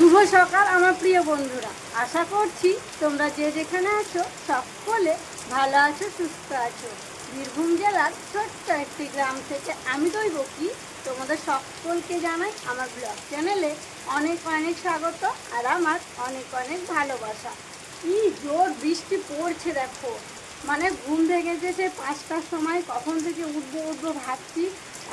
শুভ সকাল, আমার প্রিয় বন্ধুরা। আশা করছি তোমরা যে যেখানে আছো, সকলে ভালো আছো, সুস্থ আছো। বীরভূম জেলার ছোট্ট একটি গ্রাম থেকে আমি দৈব কি, তোমাদের সকলকে জানাই আমার ব্লগ চ্যানেলে অনেক অনেক স্বাগত আর আমার অনেক অনেক ভালোবাসা। কি জোর বৃষ্টি পড়ছে, দেখো। মানে ঘুম থেকে যে সে পাঁচটার সময় কখন থেকে উঠবো উঠবো ভাবছি।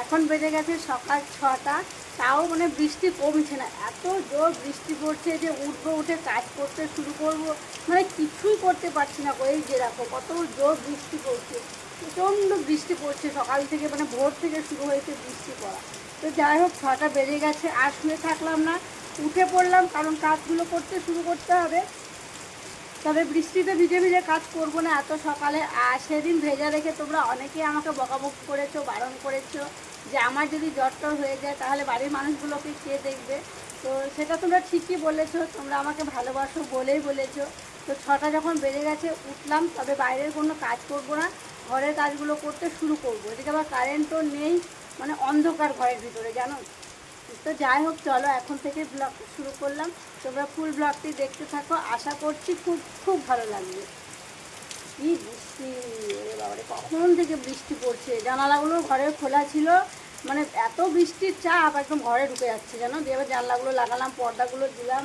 এখন বেজে গেছে সকাল ছটা, তাও মানে বৃষ্টি কমছে না। এত জোর বৃষ্টি পড়ছে যে উঠবো উঠে কাজ করতে শুরু করব। মানে কিছুই করতে পারছি না। এই যে দেখো কত জোর বৃষ্টি পড়ছে। প্রচণ্ড বৃষ্টি পড়ছে সকাল থেকে মানে ভোর থেকে শুরু হয়েছে বৃষ্টি পড়া। তো যাই হোক, ছটা বেজে গেছে, আর শুয়ে থাকলাম না। উঠে পড়লাম কারণ কাজগুলো করতে শুরু করতে হবে। তবে বৃষ্টিতে ভিজে ভিজে কাজ করব না, এত সকালে। আর সেদিন ভেজা রেখে তোমরা অনেকেই আমাকে বকাবক করেছ, বারণ করেছ। যে আমার যদি জ্বর টর হয়ে যায়, তাহলে বাড়ির মানুষগুলোকে কে দেখবে? তো সেটা তোমরা ঠিকই বলেছ, তোমরা আমাকে ভালোবাসো বলেই বলেছ। তো ছটা যখন বেড়ে গেছে, উঠলাম, তবে বাইরের কোনো কাজ করব না। ঘরের কাজগুলো করতে শুরু করব। এদিকে আবার কারেন্টও নেই মানে অন্ধকার ঘরের ভিতরে, জানো? তো যাই হোক, চলো এখন থেকে ব্লগটা শুরু করলাম। তোমরা ফুল ব্লগটি দেখতে থাকো। আশা করছি খুব খুব ভালো লাগবে। কি বৃষ্টি। ওরে কখন থেকে বৃষ্টি পড়ছে? জানালাগুলো ঘরে খোলা ছিল। মানে এত বৃষ্টির চাপ একদম ঘরে ঢুকে যাচ্ছে, জানো? দিয়ে এবার জানলাগুলো লাগালাম, পর্দাগুলো দিলাম।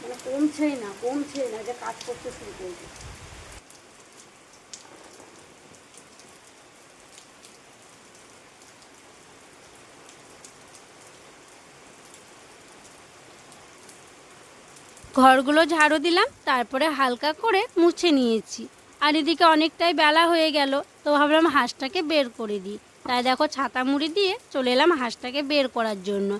মানে কমছেই না কমছেই না যে কাজ করতে শুরু করবে। ঘরগুলো ঝাড়ু দিলাম, তারপরে হালকা করে মুছে নিয়েছি। আর এদিকে অনেকটাই বেলা হয়ে গেল, তো ভাবলাম হাঁসটাকে বের করে দিই। তাই দেখো ছাতা মুড়ি দিয়ে চলে এলাম হাঁসটাকে বের করার জন্য।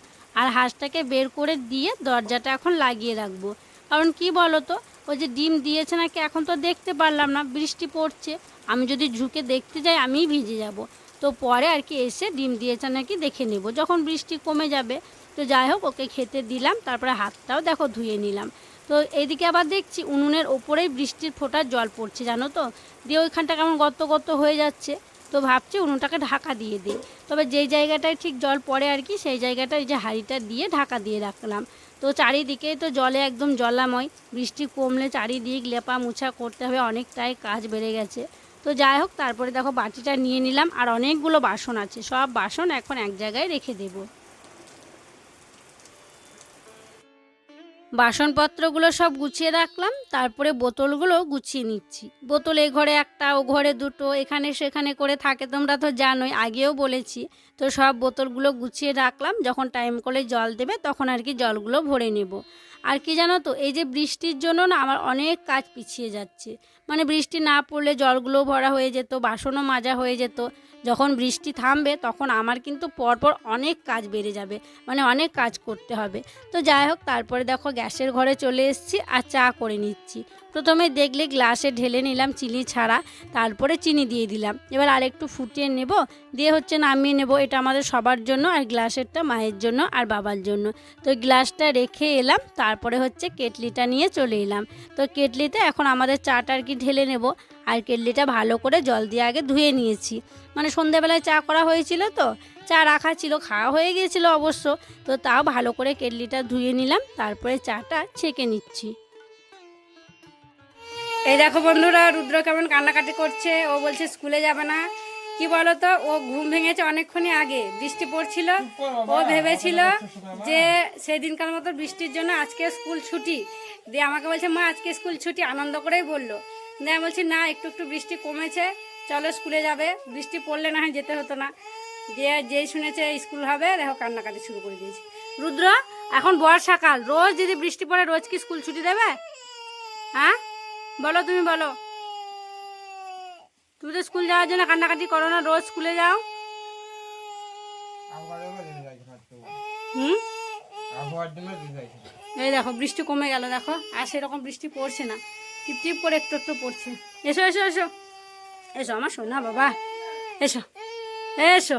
আর হাঁসটাকে বের করে দিয়ে দরজাটা এখন লাগিয়ে রাখব। কারণ কি বলো তো ওই যে ডিম দিয়েছে নাকি এখন তো দেখতে পারলাম না, বৃষ্টি পড়ছে। আমি যদি ঝুঁকে দেখতে যাই, আমিই ভিজে যাব। তো পরে আর কি এসে ডিম দিয়েছে নাকি দেখে নেব। যখন বৃষ্টি কমে যাবে, তো যাই হোক, ওকে খেতে দিলাম, তারপরে হাতটাও দেখো ধুয়ে নিলাম। তো এইদিকে আবার দেখছি উনুনের ওপরেই বৃষ্টির ফোঁটার জল পড়ছে, জানো তো? দিয়ে ওইখানটা কেমন গত গত হয়ে যাচ্ছে। তো ভাবছি উনুনটাকে ঢাকা দিয়ে দিই। তবে যেই জায়গাটায় ঠিক জল পড়ে আর কি, সেই জায়গাটায় যে হাঁড়িটা দিয়ে ঢাকা দিয়ে রাখলাম। তো চারিদিকে তো জলে একদম জলাময়। বৃষ্টি কমলে চারিদিক লেপা মুছা করতে হবে, অনেকটাই কাজ বেড়ে গেছে। তো যাই হোক, তারপরে দেখো বাটিটা নিয়ে নিলাম আর অনেকগুলো বাসন আছে। সব বাসন এখন এক জায়গায় রেখে দেবো। বাসনপত্রগুলো সব গুছিয়ে রাখলাম, তারপরে বোতলগুলো গুছিয়ে নিচ্ছি। বোতল এ ঘরে একটা, ও ঘরে দুটো, এখানে সেখানে করে থাকে, তোমরা তো জানোই, আগেও বলেছি। তো সব বোতলগুলো গুছিয়ে রাখলাম, যখন টাইম করে জল দেবে, তখন আর কি জলগুলো ভরে নেব। আর কি জানো তো, এই যে বৃষ্টির জন্য না আমার অনেক কাজ পিছিয়ে যাচ্ছে। মানে বৃষ্টি না পড়লে জলগুলো ভরা হয়ে যেত, বাসনও মাজা হয়ে যেত। যখন বৃষ্টি থামবে তখন আমার কিন্তু পরপর অনেক কাজ বেড়ে যাবে মানে অনেক কাজ করতে হবে। তো যাই হোক, তারপরে দেখো গ্যাসের ঘরে চলে এসেছি আর চা করে নিচ্ছি। প্রথমে দেখলে গ্লাসে ঢেলে নিলাম চিনি ছাড়া, তারপরে চিনি দিয়ে দিলাম। এবার আরেকটু ফুটিয়ে নেব, দিয়ে হচ্ছে নামিয়ে নেব। এটা আমাদের সবার জন্য, আর গ্লাসেরটা মায়ের জন্য আর বাবার জন্য। তো গ্লাসটা রেখে এলাম, তারপরে হচ্ছে কেটলিটা নিয়ে চলে এলাম। তো কেটলিতে এখন আমাদের চাটা আর কি ঢেলে নেব, আর কেটলিটা ভালো করে জল দিয়ে আগে ধুয়ে নিয়েছি। মানে সন্ধেবেলায় চা করা হয়েছিল তো, চা রাখা ছিল, খাওয়া হয়ে গিয়েছিল অবশ্য। তো তাও ভালো করে কেটলিটা ধুয়ে নিলাম, তারপরে চাটা ছেঁকে নিচ্ছি। এই দেখো বন্ধুরা, রুদ্র কেমন কান্নাকাটি করছে, ও বলছে স্কুলে যাবে না। কি বলো তো ও ঘুম ভেঙেছে অনেকক্ষণই আগে, বৃষ্টি পড়ছিল। ও ভেবেছিল যে সেদিনকার মতো বৃষ্টির জন্য আজকে স্কুল ছুটি। দিয়ে আমাকে বলছে, মা, আজকে স্কুল ছুটি। আনন্দ করেই বলল। দিয়ে আমি বলছি, না, একটু একটু বৃষ্টি কমেছে, চলো স্কুলে যাবে। বৃষ্টি পড়লে না হয় যেতে হতো না। দিয়ে যেই শুনেছে স্কুল হবে, দেখো কান্নাকাটি শুরু করে দিয়েছে। রুদ্র, এখন বর্ষাকাল, রোজ যদি বৃষ্টি পড়ে, রোজ কি স্কুল ছুটি দেবে? হ্যাঁ? বলো তুমি বলো। তুমি তো স্কুল যাওয়ার জন্য কান্নাকাটি করো না, রোজ স্কুলে যাও। হুম? এই দেখো, বৃষ্টি কমে গেল, দেখো। আর সেরকম বৃষ্টি পড়ছে না। টিপ টিপ করে একটু একটু পড়ছে। এসো এসো এসো। এসো আমার সোনা বাবা। এসো এসো।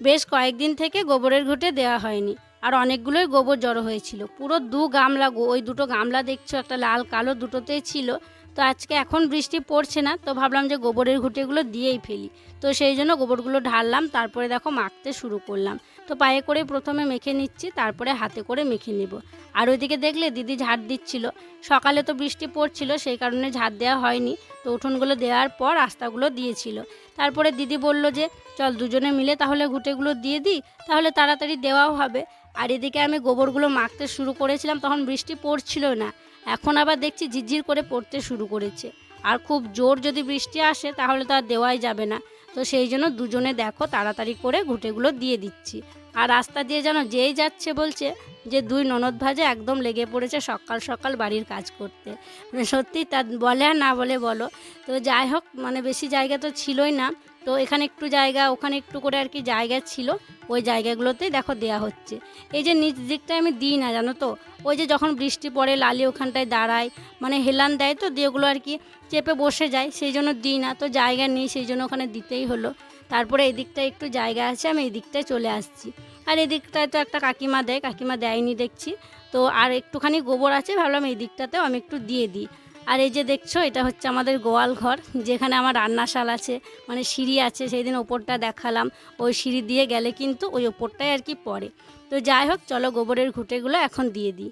বেশ কয়েকদিন থেকে গোবরের ঘুঁটে দেওয়া হয়নি। আর অনেকগুলোই গোবর জড়ো হয়েছিল। পুরো দু গামলা ওই দুটো গামলা দেখছ, একটা লাল কালো দুটোতেই ছিল। তো আজকে এখন বৃষ্টি পড়ছে না, তো ভাবলাম যে গোবরের ঘুঁটেগুলো দিয়েই ফেলি। তো সেই জন্য গোবরগুলো ঢাললাম, তারপরে দেখো মাখতে শুরু করলাম। তো পায়ে করে প্রথমে মেখে নিচ্ছি, তারপরে হাতে করে মেখে নিব। আর ওইদিকে দেখলে দিদি ঝাড় দিচ্ছিল। সকালে তো বৃষ্টি পড়ছিল, সেই কারণে ঝাড় দেওয়া হয়নি। তো উঠোনগুলো দেওয়ার পর রাস্তাগুলো দিয়েছিল। তারপরে দিদি বলল যে, চল দুজনে মিলে তাহলে ঘুটেগুলো দিয়ে দিই, তাহলে তাড়াতাড়ি দেওয়াও হবে। আর এদিকে আমি গোবরগুলো মাখতে শুরু করেছিলাম, তখন বৃষ্টি পড়ছিল না। এখন আবার দেখছি ঝিরঝির করে পড়তে শুরু করেছে। আর খুব জোর যদি বৃষ্টি আসে, তাহলে তো আর দেওয়াই যাবে না। তো সেই জন্য দুজনে দেখো তাড়াতাড়ি করে ঘুটেগুলো দিয়ে দিচ্ছি। আর রাস্তা দিয়ে যেন যেই যাচ্ছে বলছে যে দুই ননদ ভাজে একদম লেগে পড়েছে সকাল সকাল বাড়ির কাজ করতে। মানে সত্যি তা বলে আর না বলে বলো। তো যাই হোক মানে বেশি জায়গা তো ছিলই না। তো এখানে একটু জায়গা, ওখানে একটু করে আর কি জায়গা ছিল। ওই জায়গাগুলোতেই দেখো দেয়া হচ্ছে। এই যে নিচ দিকটা আমি দিই না, জানো তো? ওই যে যখন বৃষ্টি পড়ে, লালি ওখানটায় দাঁড়ায় মানে হেলান দেয় তো, দিয়ে ওগুলো আর কি চেপে বসে যায়, সেই জন্য দিই না। তো জায়গা নেই, সেই জন্য ওখানে দিতেই হলো। তারপরে এই দিকটায় একটু জায়গা আছে, আমি এই দিকটায় চলে আসছি। আর এই দিকটায় তো একটা কাকিমা দেয়, কাকিমা দেয়নি দেখছি। তো আর একটুখানি গোবর আছে, ভাবলাম এই দিকটাতেও আমি একটু দিয়ে দিই। আর এই যে দেখছ, এটা হচ্ছে আমাদের গোয়াল ঘর, যেখানে আমার রান্নাশাল আছে মানে সিঁড়ি আছে সেই দিন ওপরটা দেখালাম। ওই সিঁড়ি দিয়ে গেলে কিন্তু ওই ওপরটাই আর কি পড়ে। তো যাই হোক, চলো গোবরের ঘুঁটেগুলো এখন দিয়ে দিই।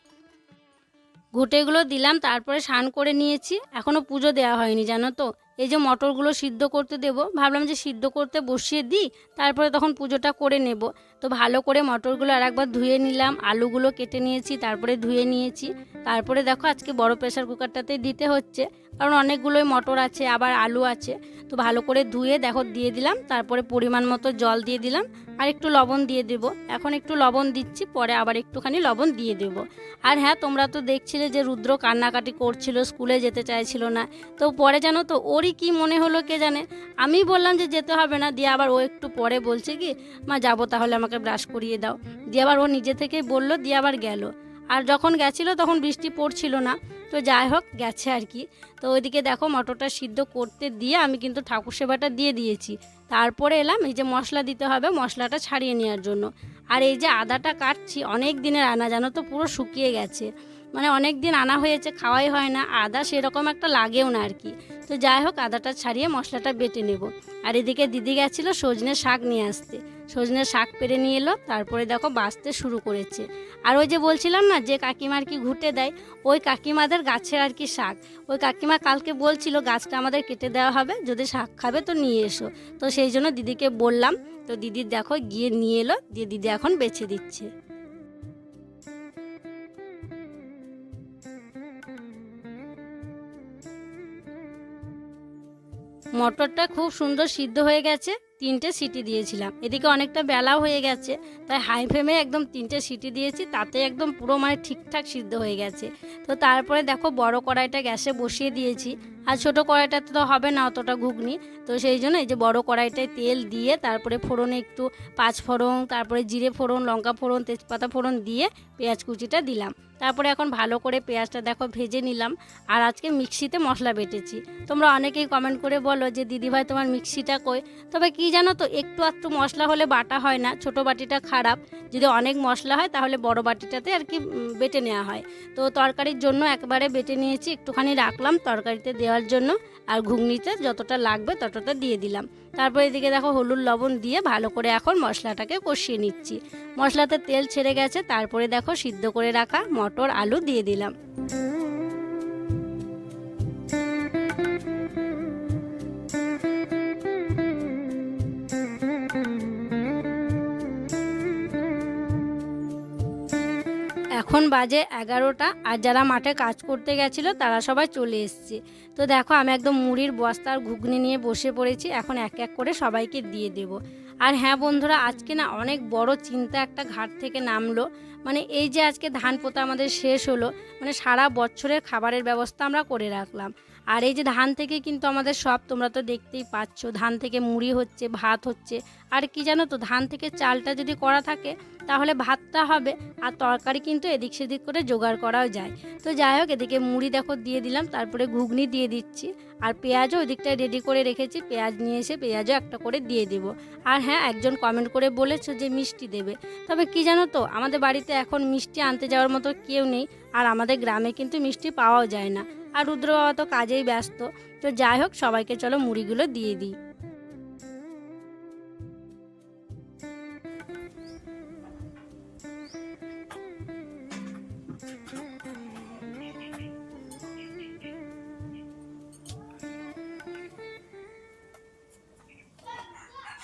ঘুঁটেগুলো দিলাম, তারপরে স্নান করে নিয়েছি। এখনও পুজো দেওয়া হয়নি, জানো তো? এই যে মটরগুলো সিদ্ধ করতে দেব। ভাবলাম যে সিদ্ধ করতে বসিয়ে দিই, তারপরে তখন পুজোটা করে নেব। তো ভালো করে মটরগুলো আর একবার ধুয়ে নিলাম, আলুগুলো কেটে নিয়েছি, তারপরে ধুয়ে নিয়েছি। তারপরে দেখো আজকে বড় প্রেশার কুকারটাতে দিতে হচ্ছে, কারণ অনেকগুলোই মটর আছে, আবার আলু আছে। তো ভালো করে ধুয়ে দেখো দিয়ে দিলাম, তারপরে পরিমাণ মতো জল দিয়ে দিলাম। আর একটু লবণ দিয়ে দেব। এখন একটু লবণ দিচ্ছি, পরে আবার একটুখানি লবণ দিয়ে দেব। আর হ্যাঁ তোমরা তো দেখছিলে যে রুদ্র কান্নাকাটি করছিল, স্কুলে যেতে চাইছিল না। তো পরে জানো তো, ওরই কি মনে হলো কে জানে? আমি বললাম যে যেতে হবে না, দিয়ে আবার ও একটু পরে বলছে কি, মা, যাব তাহলে আমাকে ব্রাশ করিয়ে দাও। দিয়ে আবার ও নিজে থেকেই বলল, দিয়ে আবার গেল। আর যখন গেছিল তখন বৃষ্টি পড়ছিল না। তো যাই হোক, গেছে আর কি। তো ওইদিকে দেখো মটরটা সিদ্ধ করতে দিয়ে আমি কিন্তু ঠাকুর সেবাটা দিয়ে দিয়েছি। তারপরে এলাম, এই যে মশলা দিতে হবে মশলাটা ছাড়িয়ে নেওয়ার জন্য। আর এই যে আদাটা কাটছি, অনেক দিনের আনা, জানো তো পুরো শুকিয়ে গেছে। মানে অনেক দিন আনা হয়েছে, খাওয়াই হয় না, আদা সেরকম একটা লাগেও না আর কি। তো যাই হোক, আদাটা ছাড়িয়ে মশলাটা বেটে নেব। আর এদিকে দিদি গেছিল সজনে শাক নিয়ে আসতে। সজনে শাক পেরে নিয়ে এলো, তারপরে দেখো বাঁচতে শুরু করেছে। আর ওই যে বলছিলাম না, যে কাকিমার কি ঘুটে দেয়, ওই কাকিমাদের গাছের আর কি শাক। ওই কাকিমা কালকে বলছিল, গাছটা আমাদের কেটে দেওয়া হবে, যদি শাক খাবে তো নিয়ে এসো। তো সেই জন্য দিদিকে বললাম, তো দিদির দেখো গিয়ে নিয়ে এলো, দিয়ে দিদি এখন বেছে দিচ্ছে। মটরটা খুব সুন্দর সিদ্ধ হয়ে গেছে। তিনটে সিটি দিয়েছিলাম। এদিকে অনেকটা বেলাও হয়ে গেছে, তাই হাই ফ্লেমে একদম তিনটে সিটি দিয়েছি, তাতে একদম পুরো মানে ঠিকঠাক সিদ্ধ হয়ে গেছে। তো তারপরে দেখো বড় কড়াইটা গ্যাসে বসিয়ে দিয়েছি, আর ছোটো কড়াইটাতে তো হবে না অতটা ঘুগনি। তো সেই জন্য এই যে বড় কড়াইটায় তেল দিয়ে তারপরে ফোড়নে একটু পাঁচ ফোড়ন, তারপরে জিরে ফোড়ন, লঙ্কা ফোড়ন, তেজপাতা ফোড়ন দিয়ে পেঁয়াজ কুচিটা দিলাম। তারপরে এখন ভালো করে পেঁয়াজটা দেখো ভেজে নিলাম, আর আজকে মিক্সিতে মশলা বেটেছি। তোমরা অনেকেই কমেন্ট করে বলো যে, দিদিভাই, তোমার মিক্সিটা কই? তবে কি জানো তো? একটু একটু মশলা হলে বাটা হয় না। ছোট বাটিটা খারাপ। যদি অনেক মশলা হয়, তাহলে বড় বাটিটাতে আর কি বেটে নেওয়া হয়। তো তরকারির জন্য একবারে বেটে নিয়েছি, একটুখানি রাখলাম তরকারিতে দেওয়ার জন্য। আর ঘুগনিতে যতটা লাগবে ততটা দিয়ে দিলাম। তারপর এদিকে দেখো হলুদ লবণ দিয়ে ভালো করে এখন মশলাটাকে কষিয়ে নিচ্ছি। মশলাতে তেল ছেড়ে গেছে, তারপরে দেখো সিদ্ধ করে রাখা মটর আলু দিয়ে দিলাম। এখন বাজে এগারোটা আর যারা মাঠে কাজ করতে গেছিল তারা সবাই চলে এসছে। তো দেখো আমি একদম মুড়ির বস্তার ঘুগনি নিয়ে বসে পড়েছি, এখন এক এক করে সবাইকে দিয়ে দেব। আর হ্যাঁ বন্ধুরা, আজকে না অনেক বড় চিন্তা একটা ঘাট থেকে নামলো। মানে এই যে আজকে ধান পোতা আমাদের শেষ হলো মানে সারা বছরের খাবারের ব্যবস্থা আমরা করে রাখলাম। আর এই যে ধান থেকে কিন্তু আমাদের সব তোমরা তো দেখতেই পাচ্ছ, ধান থেকে মুড়ি হচ্ছে, ভাত হচ্ছে আর কি জানো তো, ধান থেকে চালটা যদি করা থাকে, তাহলে ভাতটা হবে আর তরকারি কিন্তু এদিক সেদিক করে জোগাড় করাও যায়। তো যাই হোক, এদিকে মুড়ি দেখো দিয়ে দিলাম, তারপরে ঘুগনি দিয়ে দিচ্ছি। আর পেঁয়াজও ওদিকটায় রেডি করে রেখেছি, পেঁয়াজ নিয়ে এসে পেঁয়াজও একটা করে দিয়ে দেব। আর হ্যাঁ একজন কমেন্ট করে বলেছ যে মিষ্টি দেবে। তবে কি জানো তো, আমাদের বাড়িতে এখন মিষ্টি আনতে যাওয়ার মতো কেউ নেই, আর আমাদের গ্রামে কিন্তু মিষ্টি পাওয়াও যায় না। আর রুদ্র বাবা তো কাজেই ব্যস্ত। তো যাই হোক, সবাইকে চলো মুড়িগুলো দিয়ে দিই।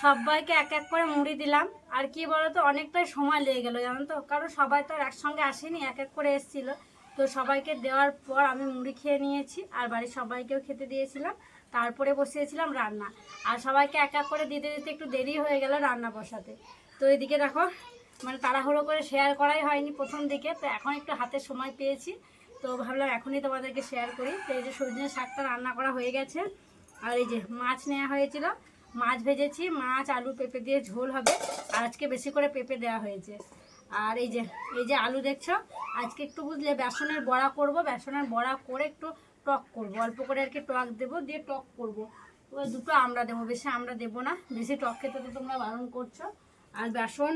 সবাইকে এক এক করে মুড়ি দিলাম। আর কি বলতো, অনেকটাই সময় লেগে গেলো, জানো তো? কারণ সবাই তো আর একসঙ্গে আসেনি, এক এক করে এসেছিল। তো সবাইকে দেওয়ার পর আমি মুড়ি খেয়ে নিয়েছি, আর বাড়ির সবাইকেও খেতে দিয়েছিলাম। তারপরে বসিয়েছিলাম রান্না। আর সবাইকে এক এক করে দিতে দিতে একটু দেরি হয়ে গেল রান্না বসাতে। তো এদিকে দেখো মানে তাড়াহুড়ো করে শেয়ার করাই হয়নি প্রথম দিকে, তো এখন একটু হাতে সময় পেয়েছি। তো ভাবলাম এখনই তোমাদেরকে শেয়ার করি। তো এই যে সজনে শাকটা রান্না করা হয়ে গেছে, আর এই যে মাছ নেওয়া হয়েছিল মাছ ভেজেছি, মাছ, আলু, পেঁপে দিয়ে ঝোল হবে। আর আজকে বেশি করে পেঁপে দেওয়া হয়েছে। আর এই যে এই যে আলু দেখছ, আজকে একটু বুঝলে বেসনের বড়া করব, বেসনের বড়া করে একটু টক করব। অল্প করে আর কি টক দেবো, দিয়ে টক করব। ওই দুটো আমরা দেবো, বেশি আমরা দেবো না, বেশি টক খেতে তো তোমরা বারণ করছ। আর বেসন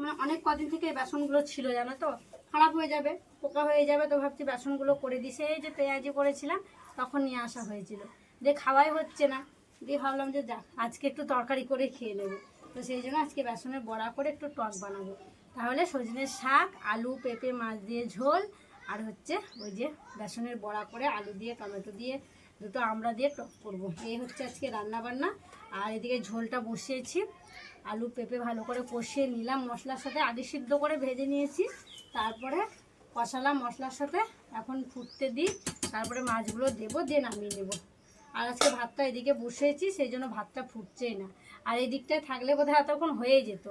মানে অনেক কদিন থেকে এই বেসনগুলো ছিল, জানো তো? খারাপ হয়ে যাবে, পোকা হয়ে যাবে, তো ভাবছি বেসনগুলো করে দিই। এই যে পেঁয়াজি করেছিলাম, তখন নিয়ে আসা হয়েছিল। দিয়ে খাওয়াই হচ্ছে না। দিয়ে ভাবলাম যে যাক আজকে একটু তরকারি করে খেয়ে নেব। তো সেই জন্য আজকে বেসনের বড়া করে একটু টক বানাবো। তাহলে সজনের শাক, আলু, পেঁপে, মাছ দিয়ে ঝোল, আর হচ্ছে ওই যে বেসনের বড়া করে আলু দিয়ে, টমেটো দিয়ে দুটো আমরা দিয়ে টক করব। এই হচ্ছে আজকে রান্না বান্না আর এদিকে ঝোলটা বসিয়েছি। আলু, পেঁপে ভালো করে কষিয়ে নিলাম মশলার সাথে। আগে সিদ্ধ করে ভেজে নিয়েছি। তারপরে কষালাম মশলার সাথে। এখন ফুটতে দিই। তারপরে মাছগুলো দেবো, দিয়ে নামিয়ে নেব। আর আজকে ভাতটা এদিকে বসিয়েছি সেই জন্য ভাতটা ফুটছেই না। আর এই দিকটায় থাকলে বোধহয় এতক্ষণ হয়ে যেত।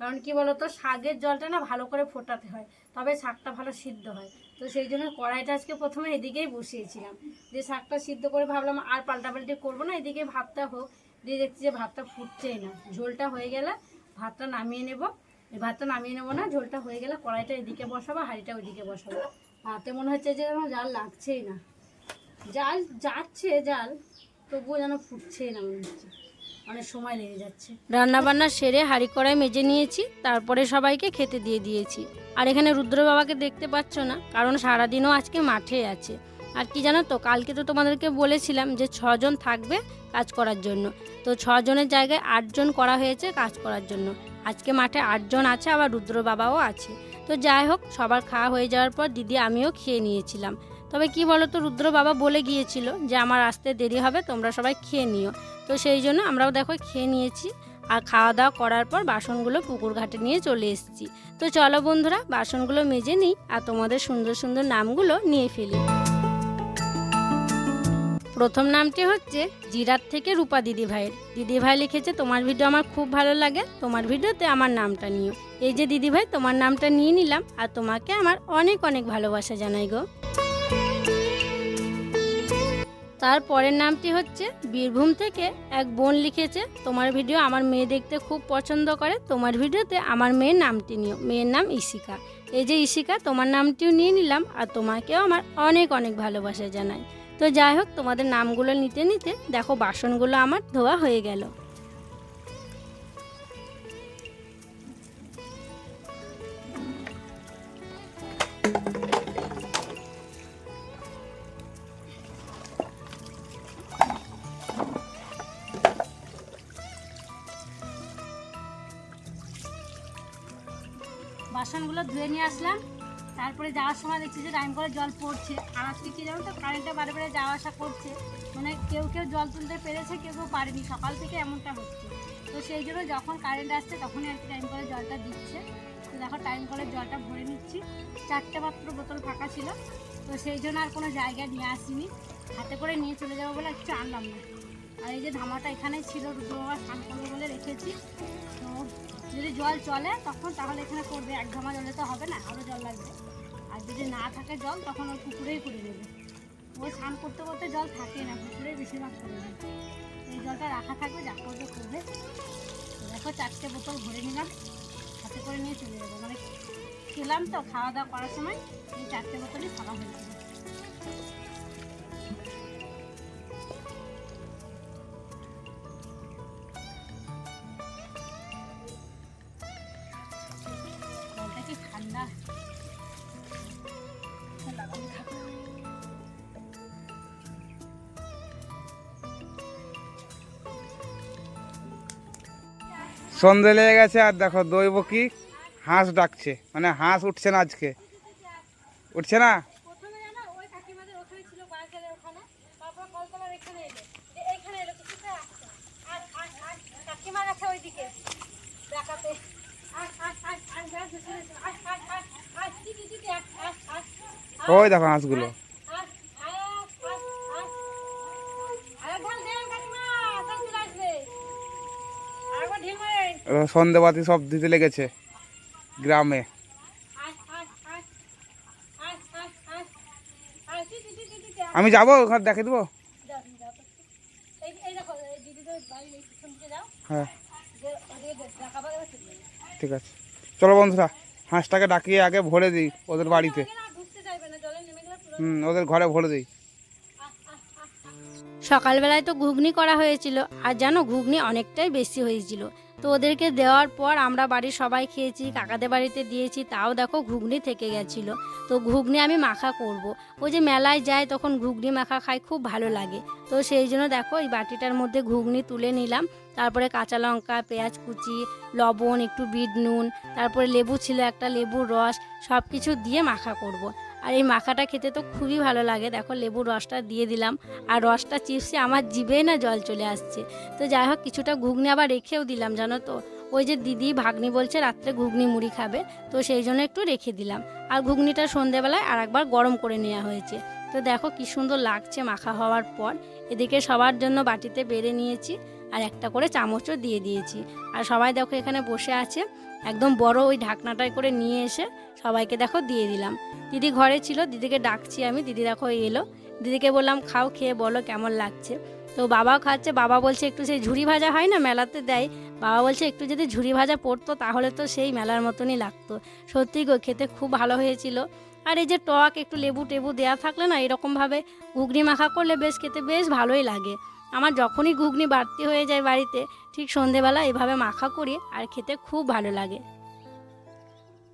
কারণ কি বলতো, শাকের জলটা না ভালো করে ফোটাতে হয়, তবে শাকটা ভালো সিদ্ধ হয়। তো সেই জন্য কড়াইটা আজকে প্রথমে এদিকেই বসিয়েছিলাম। যে শাকটা সিদ্ধ করে ভাবলাম আর পাল্টাপাল্টি করব না, এদিকে ভাতটা হোক। দিয়ে দেখছি যে ভাতটা ফুটছেই না। ঝোলটা হয়ে গেলে ভাতটা নামিয়ে নেব। এই ভাতটা নামিয়ে নেব না, ঝোলটা হয়ে গেলে কড়াইটা এদিকে বসাবো, হাঁড়িটা ওইদিকে বসাবো। ভাতে মনে হচ্ছে যে জাল লাগছেই না। জাল যাচ্ছে জাল, তবুও যেন ফুটছেই না মনে হচ্ছে। অনেক সময় লেগে যাচ্ছে। রান্না বান্না সেরে হাঁড়ি কড়াই মেজে নিয়েছি, তারপরে সবাইকে খেতে দিয়ে দিয়েছি। আর এখানে রুদ্র বাবাকে দেখতে পাচ্ছ না, কারণ সারাদিনও আজকে মাঠে আছে। আর কি জানো তো, কালকে তো তোমাদেরকে বলেছিলাম যে ছজন থাকবে কাজ করার জন্য। তো ছজনের জায়গায় আটজন করা হয়েছে কাজ করার জন্য। আজকে মাঠে আটজন আছে, আবার রুদ্র বাবাও আছে। তো যাই হোক, সবার খাওয়া হয়ে যাওয়ার পর দিদি আমিও খেয়ে নিয়েছিলাম। তবে কি বলো তো রুদ্র বাবা বলে গিয়েছিল যে আমার আসতে দেরি হবে, তোমরা সবাই খেয়ে নিও। তো সেই জন্য আমরাও দেখো খেয়ে নিয়েছি আর খাওয়া দাওয়া করার পর বাসনগুলো পুকুর ঘাটে নিয়ে চলে এসেছি। তো চলো বন্ধুরা, বাসনগুলো মেজে নিই আর তোমাদের সুন্দর সুন্দর নামগুলো নিয়ে ফেলি। প্রথম নামটি হচ্ছে জিরাত থেকে রূপা দিদি ভাইয়ের দিদি ভাই লিখেছে, তোমার ভিডিও আমার খুব ভালো লাগে, তোমার ভিডিওতে আমার নামটা নিও। এই যে দিদি ভাই তোমার নামটা নিয়ে নিলাম আর তোমাকে আমার অনেক অনেক ভালোবাসা জানাই গো। তার পরের নামটি হচ্ছে বীরভূম থেকে এক বোন লিখেছে, তোমার ভিডিও আমার মেয়ে দেখতে খুব পছন্দ করে, তোমার ভিডিওতে আমার মেয়ের নামটি নিও। মেয়ের নাম ইশিকা এই যে ইশিকা তোমার নামটিও নিয়ে নিলাম আর তোমাকেও আমার অনেক অনেক ভালোবাসা জানাই। তো যাই হোক, তোমাদের নামগুলো নিতে নিতে দেখো বাসনগুলো আমার ধোয়া হয়ে গেল। বাসনগুলো ধুয়ে নিয়ে আসলাম। তারপরে যাওয়ার সময় দেখছি যে টাইম করে জল পড়ছে। আর আজকে কি জানো তো কারেন্টটা বারে বারে যাওয়া আসা করছে। মানে কেউ কেউ জল তুলতে পেরেছে, কেউ কেউ পারেনি। সকাল থেকে এমনটা হচ্ছে। তো সেই জন্য যখন কারেন্ট আসছে, তখনই আর কি টাইম করে জলটা দিচ্ছে। তো দেখো টাইম করে জলটা ভরে নিচ্ছি। চারটে মাত্র বোতল ফাঁকা ছিল। তো সেই জন্য আর কোনো জায়গায় নিয়ে আসিনি। হাতে করে নিয়ে চলে যাব বলে একটু আনলাম না। আর এই যে ধামাটা এখানেই ছিল রুদ্র বাবা স্নান করবে বলে রেখেছি। তো যদি জল চলে, তখন তাহলে এখানে করবে। এক ধামা জলে তো হবে না আরও জল লাগবে। আর যদি না থাকে জল, তখন ওই পুকুরেই করে দেবে ওই স্নান করতে করতে জল থাকে না, পুকুরেই বেশিরভাগ করে নেবে এই জলটা রাখা থাকবে, যা করবে করবে। দেখো, চারটে বোতল ভরে নিলাম, হাতে করে নিয়ে চলে যাব। মানে খেলাম তো, খাওয়া দাওয়া করার সময় এই চারটে বোতলই ফাঁকা হয়ে সন্ধে লেগে গেছে আর দেখো দইব কি হাঁস ডাকছে মানে হাঁস উঠছে না আজকে উঠছে না ওই দেখো ওখানে ছিল বাজারের ওখানে তারপর কলতলার এখানে এলো যে এইখানে এলো কিছুতে আসছে না। আর আর আর কাকিমারা দিকে দেখাতে আয়, আয়, আয়, আয়, আয়, ভেতরে এসো, আয়, আয়, আয়, আয়, দিদি, দিদি, আয়, আয়, আয়, ওই দেখো হাঁসগুলো আয়, আয়, আয়, আয়, আয়। আরে ঢাল দেন কাকিমা, তাড়াতাড়ি চলে আসবে। আরেকবার ঢিল মারেন। ওরা সন্ধেবাতি সব দিতে লেগেছে গ্রামে। আমি যাব, ওখানে দেখে দেবো? হ্যাঁ। ঠিক আছে। চলো বন্ধুরা, হাঁসটাকে ডাকিয়ে আগে ভরে দিই ওদের বাড়িতে। হুম, ওদের ঘরে ভরে দিই। সকালবেলায় তো ঘুগনি করা হয়েছিল, আর জানো, ঘুগনি অনেকটাই বেশি হয়েছিল। তো ওদেরকে দেওয়ার পর আমরা বাড়ির সবাই খেয়েছি, কাকাদের বাড়িতে দিয়েছি, তাও দেখো ঘুগনি থেকে গেছিল তো ঘুগনি আমি মাখা করব। ওই যে মেলায় যায় তখন ঘুগনি মাখা খাই, খুব ভালো লাগে তো সেই জন্য দেখো এই বাটিটার মধ্যে ঘুগনি তুলে নিলাম তারপরে কাঁচা লঙ্কা, পেঁয়াজ কুচি, লবণ, একটু বিট নুন, তারপরে লেবু ছিল একটা, লেবুর রস সব কিছু দিয়ে মাখা করব। আর এই মাখাটা খেতে তো খুবই ভালো লাগে। দেখো লেবুর রসটা দিয়ে দিলাম। আর রসটা চিপসে আমার জিভেই না জল চলে আসছে। তো যাই হোক, কিছুটা ঘুগনি আবার রেখেও দিলাম, জানো তো। ওই যে দিদি, ভাগ্নি বলছে রাত্রে ঘুগনি মুড়ি খাবে। তো সেই জন্য একটু রেখে দিলাম। আর ঘুগনিটা সন্ধেবেলায় আর একবার গরম করে নেওয়া হয়েছে। তো দেখো কি সুন্দর লাগছে মাখা হওয়ার পর। এদিকে সবার জন্য বাটিতে বেড়ে নিয়েছি। আর একটা করে চামচও দিয়ে দিয়েছি। আর সবাই দেখো এখানে বসে আছে। একদম বড় ওই ঢাকনাটায় করে নিয়ে এসে সবাইকে দেখো দিয়ে দিলাম। দিদি ঘরে ছিল, দিদিকে ডাকছি আমি, দিদি দেখো এলো। দিদিকে বললাম, খাও, খেয়ে বলো কেমন লাগছে? তো বাবাও খাচ্ছে, বাবা বলছে, একটু সেই ঝুড়ি ভাজা হয় না মেলাতে দেয়? বাবা বলছে, একটু যদি ঝুড়ি ভাজা পড়তো তাহলে তো সেই মেলার মতনই লাগতো। সত্যি গো, খেতে খুব ভালো হয়েছিল। আর এই যে টক, একটু লেবু টেবু দেওয়া থাকলে না এরকমভাবে ঘুগনি মাখা করলে বেশ, খেতে বেশ ভালোই লাগে। আমার যখনই ঘুগনি বাড়তি হয়ে যায় বাড়িতে, ঠিক সন্ধেবেলা এভাবে মাখা করি আর খেতে খুব ভালো লাগে।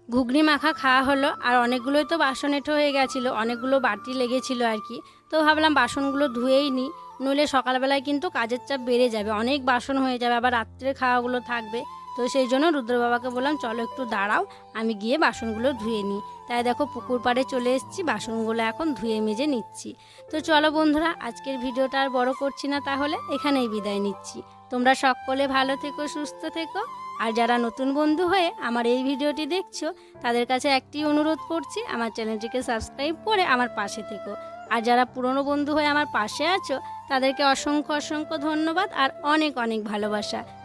ঘুগনি মাখা খাওয়া হলো আর অনেকগুলোই তো বাসন এঁটো হয়ে গেছিল, অনেকগুলো বাটি লেগেছিলো আর কি। তো ভাবলাম বাসনগুলো ধুয়েই নিই নইলে সকালবেলায় কিন্তু কাজের চাপ বেড়ে যাবে, অনেক বাসন হয়ে যাবে, আবার রাত্রে খাওয়াগুলো থাকবে। তো সেই জন্য রুদ্র বাবাকে বললাম, চলো একটু দাঁড়াও, আমি গিয়ে বাসনগুলো ধুয়ে নিই। তাই দেখো পুকুর পাড়ে চলে এসেছি, বাসনগুলো এখন ধুয়ে মেজে নিচ্ছি। তো চলো বন্ধুরা, আজকের ভিডিওটা আর বড় করছি না তাহলে এখানেই বিদায় নিচ্ছি। তোমরা সকলে ভালো থেকো, সুস্থ থেকো, আর যারা নতুন বন্ধু হয়ে আমার এই ভিডিওটি দেখছ, তাদের কাছে একটি অনুরোধ করছি, আমার চ্যানেলটিকে সাবস্ক্রাইব করে আমার পাশে থেকো। আর যারা পুরনো বন্ধু হয়ে আমার পাশে আছো, তাদেরকে অসংখ্য অসংখ্য ধন্যবাদ আর অনেক অনেক ভালোবাসা।